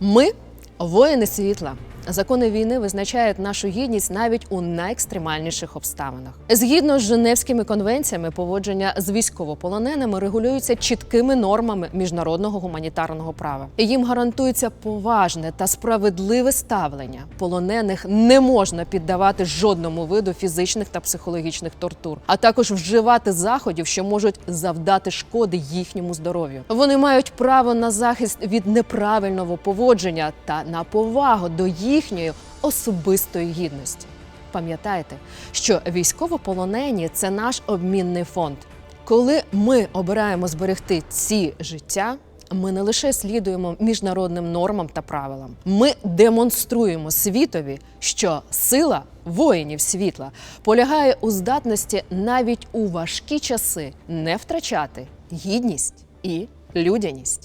Ми воїни світла. Закони війни визначають нашу гідність навіть у найекстремальніших обставинах. Згідно з Женевськими конвенціями, поводження з військовополоненими регулюється чіткими нормами міжнародного гуманітарного права. Їм гарантується поважне та справедливе ставлення. Полонених не можна піддавати жодному виду фізичних та психологічних тортур, а також вживати заходів, що можуть завдати шкоди їхньому здоров'ю. Вони мають право на захист від неправильного поводження та на повагу до їхньої особистої гідності. Пам'ятайте, що військовополонені це наш обмінний фонд. Коли ми обираємо зберегти ці життя, ми не лише слідуємо міжнародним нормам та правилам, ми демонструємо світові, що сила воїнів світла полягає у здатності навіть у важкі часи не втрачати гідність і людяність.